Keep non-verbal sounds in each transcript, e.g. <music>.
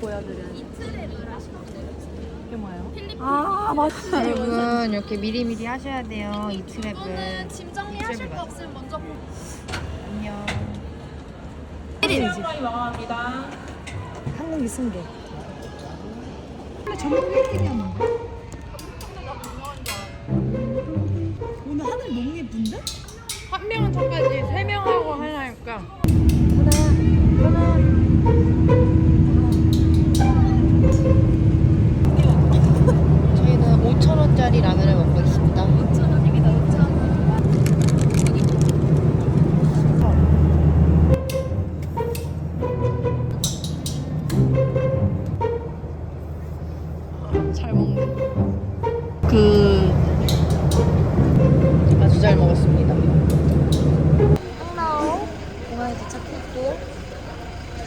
보여드려요. 이트랩을 하시면 돼요. 이게 뭐예요? 필리핀. 아 맞다. 여러분 이렇게 미리미리 하셔야 돼요 이 트랩을 이거는 짐 정리하실 거 없으면 먼저 보. 안녕 한국 있으면 오늘 하늘 너무 예쁜데? 한 명은 저까지 세 명하고 하나니까 잘 먹네 그 아주 잘 먹었습니다 항나오 공항에 도착했고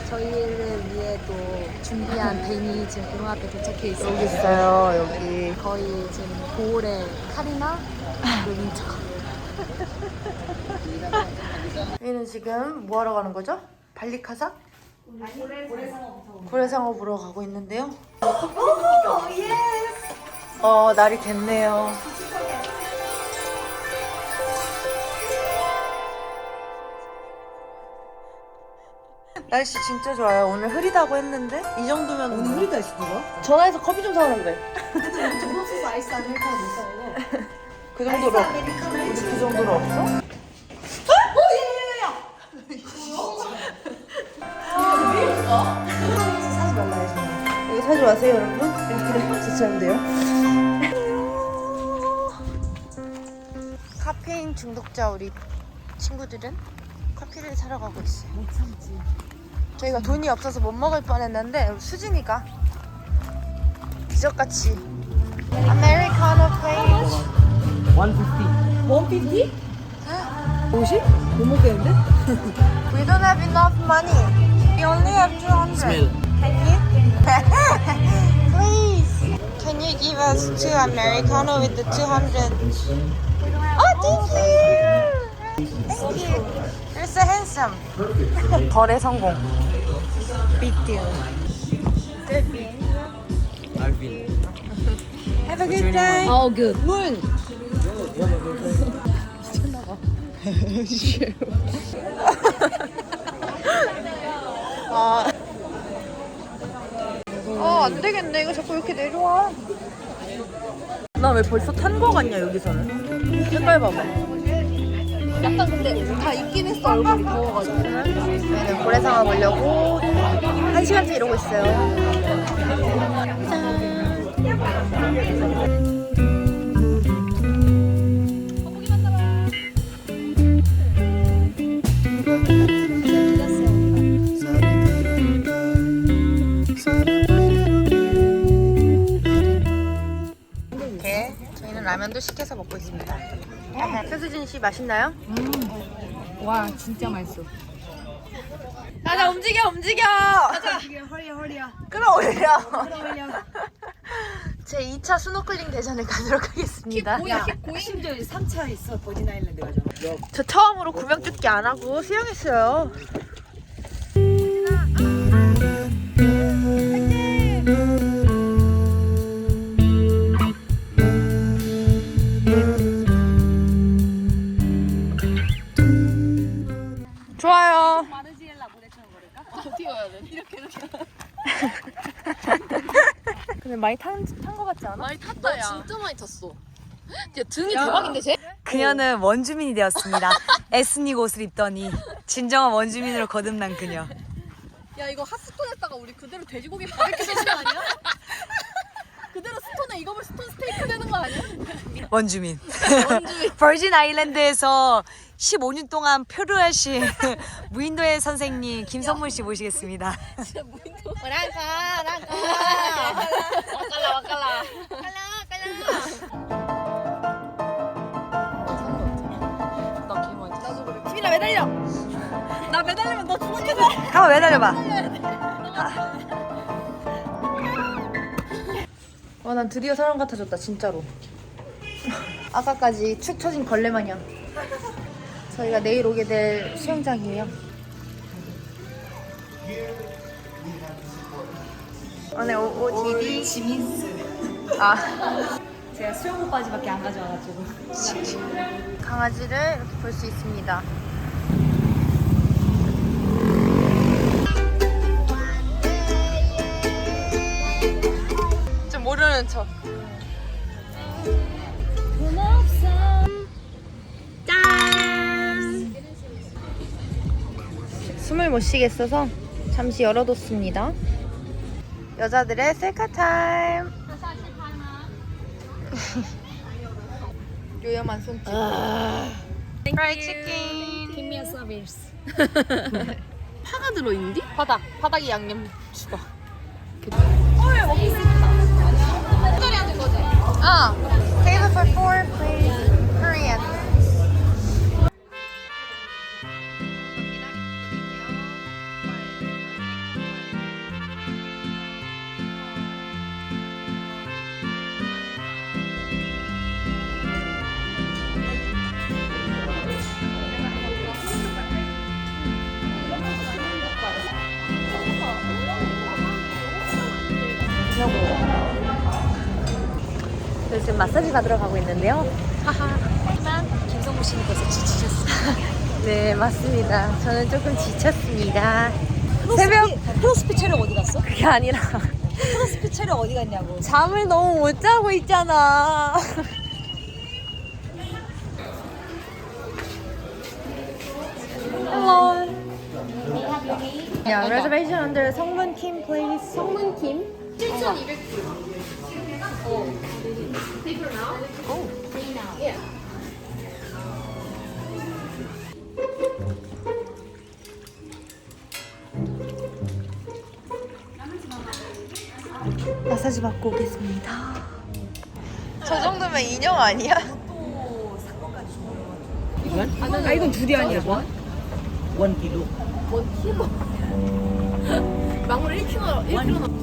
저희를 위해 또 준비한 벤이 지금 공항 앞에 도착해 있어요. 여기 있어요 여기 거의 지금 고을의 카리나 그리고 민철. 저희는 지금 뭐 하러 가는 거죠? 발리카삭? 고래상어 보러 가고 있는데요. 어, 날이 됐네요. 날씨 진짜 좋아요. 오늘 흐리다고 했는데 이 정도면 오늘 흐리다 했어 누가? 전화해서 커피 좀 사오라 그래. 소스 아이스 아메리카노 못 사요. 그 정도로 우리 그 정도로 없어? 사지 말라 해서. 이거 사지 마세요, 여러분. 지치는데요. <laughs> 카페인 중독자 우리 친구들은 커피를 사러 가고 있어요. 못 참지. 저희가 돈이 없어서 못 먹을 뻔했는데 수진이가 기적같이 아메리카노 플레이즈 150? 50? 못 먹겠는데? We don't have enough money. We only have 200. Can you? Please. Can you give us two americano with the 200? Oh, thank you. Thank you. You're so handsome. 거래 성공. Big deal. Good bean. Have a good day. Oh, good. 문. 아. 아, 안 되겠네. 이거 자꾸 이렇게 내려와. 나 왜 벌써 탄 거 같냐, 여기서는? 색깔 봐봐. 약간 근데 다 있긴 했어, 얼굴이 더워가지고. 저희는 고래상어 보려고 한 시간째 이러고 있어요. 이 저희는 라면도 시켜서 먹고 있습니다. 최수진 씨 맛있나요? 와, 진짜 맛있어. 가자 움직여 움직여 허리야, 허리야. 끌어올려 허리야. 제 2차 스노클링 대전에 가도록 하겠습니다 야, 심지어 3차 있어, 버진 아일랜드 가잖아. 저 처음으로 구명조끼 안 하고 수영했어요 많이 탄 거 같지 않아? 많이 탔다, 야. 진짜 많이 탔어. <gasps> 야, 등이 대박인데, 쟤? 그녀는 원주민이 되었습니다. <laughs> 에스닉 옷을 입더니 진정한 원주민으로 거듭난 그녀. 야, 이거 핫스톤 했다가 우리 그대로 돼지고기 바베큐 되는 거 아니야? <laughs> 그대로 스톤에 이거면 스톤 스테이크 되는 거 아니야? 원주민. 버진 아일랜드에서 15년 동안 표류하신 <laughs> 무인도의 선생님 김성문 씨 모시겠습니다. 랑카 랑카 와깔라, 와깔라. 나 개먼지 나도 그래. 팀이나 매달려 나 매달리면 너 죽었겠네. 한번 매달려봐. 와 난 드디어 사람 같아졌다 진짜로 아까까지 축 처진 걸레 마냥 저희가 내일 오게 될 수영장이에요 오늘 OOTD 아 제가 수영복 바지밖에 안 가져와가지고. 강아지를 이렇게 볼 수 있습니다. 좀 모르는 척. 숨을 못 쉬겠어서 잠시 열어뒀습니다. 여자들의 셀카 타임. 요염한 손짓. 프라이 치킨. Give me a service. <laughs> 파가 들어있는디? 바닥, 바닥이 양념 추가. 아, table for four, 마사지 받으러 가고 있는데요. 하하. 하지만 김성무 씨님께서 지치셨어요. <laughs> 네, 맞습니다. 저는 조금 지쳤습니다. 새벽 크로스핏 체력 어디 갔어? 그게 아니라 크로스핏 체력 어디 갔냐고. 잠을 너무 못 자고 있잖아. Hello. Yeah, reservation under 성문 Kim, please. 성문 Kim. 7,200. 마사지 받고 오겠습니다. 저 정도면 인형 아니야? 이건? 아 이건 둘이 아니야. 원? 원 키로. 원 키로? 망물 1kg, 1kg